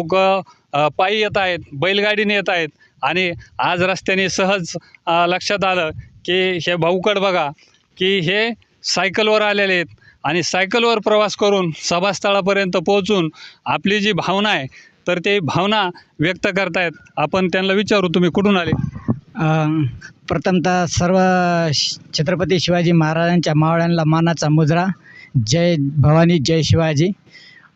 लोक पायी येत आहेत बैलगाडीने येत आहेत. आणि आज रस्त्याने सहज लक्षात आलं की हे भाऊकड बघा की हे सायकलवर आलेले आहेत. आणि सायकलवर प्रवास करून सभास्थळापर्यंत पोहोचून आपली जी भावना आहे तर ते भावना व्यक्त करतायत. आपण त्यांना विचारू तुम्ही कुठून आले? प्रथमतः सर्व श- छत्रपती शिवाजी महाराजांच्या मावळ्यांना मानाचा मुजरा. जय भवानी जय शिवाजी.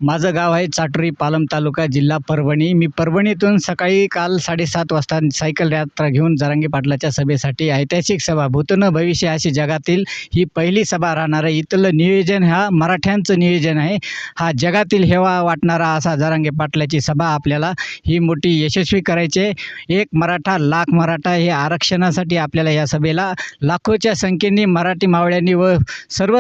माझं गाव आहे चाटोरी पालम तालुका जिल्हा परभणी. मी परभणीतून सकाळी काल साडेसात वाजता सायकल यात्रा घेऊन जरांगी पाटलाच्या सभेसाठी ऐतिहासिक सभा भूतन भविष्य अशी जगातील ही पहिली सभा राहणार आहे. इथलं नियोजन हा मराठ्यांचं नियोजन आहे. हा जगातील हेवा वाटणारा असा जरांगे पाटलाची सभा आपल्याला ही मोठी यशस्वी करायची आहे. एक मराठा लाख मराठा हे आरक्षणासाठी आपल्याला या सभेला लाखोच्या संख्येने मराठी मावळ्यांनी व सर्व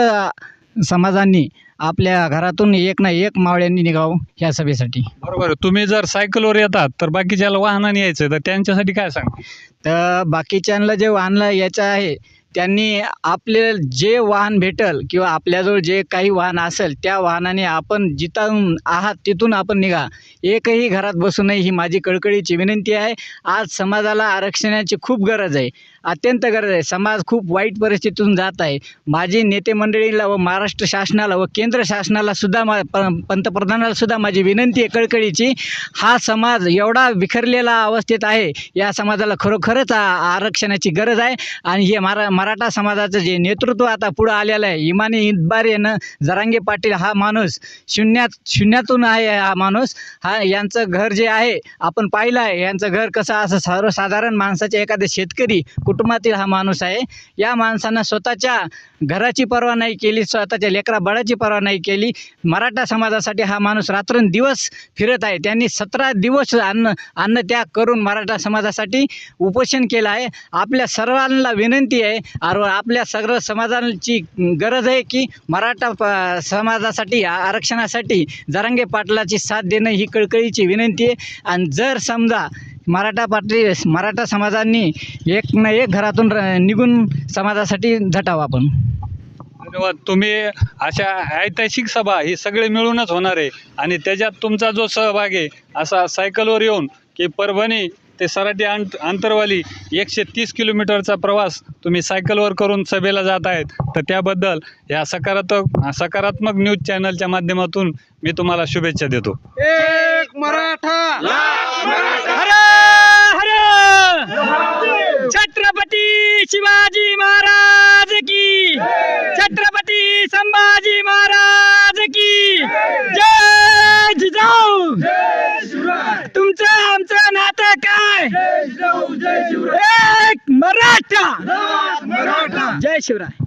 समाजांनी आपल्या घरातून एक ना एक मावळ्यांनी निघावं ह्या सभेसाठी. बरोबर. तुम्ही जर सायकलवर येतात तर बाकीच्याला वाहनाने यायचं तर त्यांच्यासाठी काय सांग? तर बाकीच्यांना जे वाहन यायचं आहे त्यांनी आपले जे वाहन भेटल किंवा आपल्याजवळ जे काही वाहन असेल त्या वाहनाने आपण जिथून आहात तिथून आपण निघा. एकही घरात बसू नये ही माझी कळकळीची विनंती आहे. आज समाजाला आरक्षणाची खूप गरज आहे. अत्यंत गरज आहे. समाज खूप वाईट परिस्थितीतून जात आहे. माझी नेते मंडळीला व महाराष्ट्र शासनाला व केंद्र शासनाला सुद्धा मा प पंतप्रधानाला सुद्धा माझी विनंती आहे कळकळीची. हा समाज एवढा विखरलेला अवस्थेत आहे या समाजाला खरोखरच आरक्षणाची गरज आहे. आणि हे मरा मराठा समाजाचं जे नेतृत्व आता पुढं आलेलं आहे इमानी इतबार यानं जरांगे पाटील हा माणूस शून्यात शून्यातून आहे हा माणूस. हा यांचं घर जे आहे आपण पाहिलं आहे यांचं घर कसं असं सर्वसाधारण माणसाचे एखादे शेतकरी कुटुंबातील हा माणूस आहे. या माणसानं स्वतःच्या घराची पर्वा नाही केली स्वतःच्या लेकरा बाळाची पर्वा नाही केली. मराठा समाजासाठी हा माणूस रात्रंदिवस फिरत आहे. त्यांनी सतरा दिवस अन्न अन्नत्याग करून मराठा समाजासाठी उपोषण केलं आहे. आपल्या सर्वांना विनंती आहे आरो आपल्या सर्व समाजाची गरज आहे की मराठा प समाजासाठी आरक्षणासाठी जरांगे पाटलाची साथ देणं ही कळकळीची विनंती आहे. आणि जर समजा मराठा पाटील मराठा समाजांनी एक ना एक घरातून र- निघून समाजासाठी झटावं आपण. धन्यवाद. तुम्ही अशा ऐतिहासिक सभा ही सगळे मिळूनच होणार आहे आणि त्याच्यात तुमचा जो सहभाग आहे असा सायकलवर येऊन की परभणी ते सराटी अंत अंतरवाली एकशे तीस किलोमीटरचा प्रवास तुम्ही सायकलवर करून सभेला जात आहेत. तर त्याबद्दल या सकारात्मक सकारात्मक न्यूज चॅनलच्या माध्यमातून मी तुम्हाला शुभेच्छा देतो. एक मराठा! संभाजी महाराज की। जय जिजाऊ। तुमचं आमचं नातं काय? एक मराठा। मराठा जय शिवराय.